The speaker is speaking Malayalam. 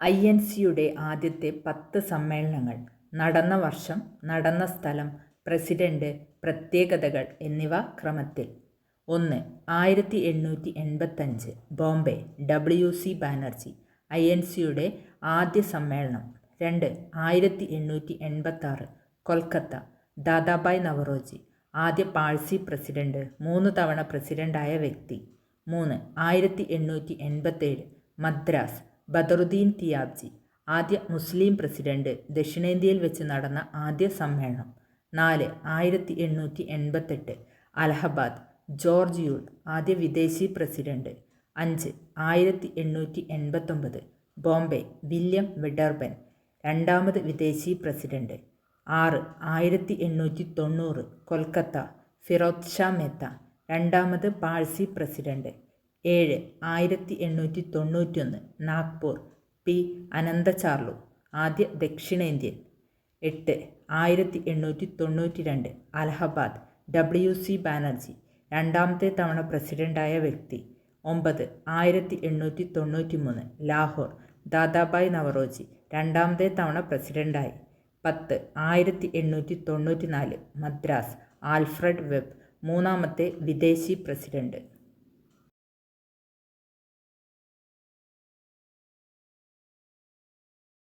ഐ എൻ സിയുടെ ആദ്യത്തെ പത്ത് സമ്മേളനങ്ങൾ നടന്ന വർഷം നടന്ന സ്ഥലം പ്രസിഡന്റ് പ്രത്യേകതകൾ എന്നിവ ക്രമത്തിൽ. ഒന്ന് ആയിരത്തി എണ്ണൂറ്റി എൺപത്തഞ്ച് Bombay W C Banerjee I N സിയുടെ ആദ്യ സമ്മേളനം. രണ്ട് ആയിരത്തി എണ്ണൂറ്റി എൺപത്താറ് കൊൽക്കത്ത ദാദാബായ് നവറോജി ആദ്യ പാഴ്സി പ്രസിഡന്റ് മൂന്ന് തവണ പ്രസിഡന്റായ വ്യക്തി. മൂന്ന് ആയിരത്തി എണ്ണൂറ്റി എൺപത്തേഴ് മദ്രാസ് ബദറുദ്ദീൻ തിയാബ്ജി ആദ്യ മുസ്ലിം പ്രസിഡന്റ് ദക്ഷിണേന്ത്യയിൽ വെച്ച് നടന്ന ആദ്യ സമ്മേളനം. നാല് ആയിരത്തി എണ്ണൂറ്റി എൺപത്തെട്ട് അലഹബാദ് ജോർജ് യൂൾ ആദ്യ വിദേശി പ്രസിഡന്റ്. അഞ്ച് ആയിരത്തി എണ്ണൂറ്റി എൺപത്തൊമ്പത് ബോംബെ വില്യം വെഡർബൻ രണ്ടാമത് വിദേശി പ്രസിഡന്റ്. ആറ് ആയിരത്തി എണ്ണൂറ്റി തൊണ്ണൂറ് കൊൽക്കത്ത ഫിറോസ് ഷാ മെത്ത രണ്ടാമത് പാഴ്സി പ്രസിഡന്റ്. ഏഴ് ആയിരത്തി എണ്ണൂറ്റി തൊണ്ണൂറ്റൊന്ന് നാഗ്പൂർ. പി. അനന്തചാർലു ആദ്യ ദക്ഷിണേന്ത്യൻ. എട്ട് ആയിരത്തി എണ്ണൂറ്റി തൊണ്ണൂറ്റി രണ്ട് അലഹബാദ് ഡബ്ല്യു സി ബാനർജി രണ്ടാമത്തെ തവണ പ്രസിഡന്റായ വ്യക്തി. ഒമ്പത് ആയിരത്തി എണ്ണൂറ്റി തൊണ്ണൂറ്റി മൂന്ന് ലാഹോർ ദാദാബായ് നവറോജി രണ്ടാമത്തെ തവണ പ്രസിഡന്റായി പത്ത് ആയിരത്തി എണ്ണൂറ്റി തൊണ്ണൂറ്റി നാല് മദ്രാസ് ആൽഫ്രഡ് വെബ് മൂന്നാമത്തെ വിദേശി പ്രസിഡന്റ്.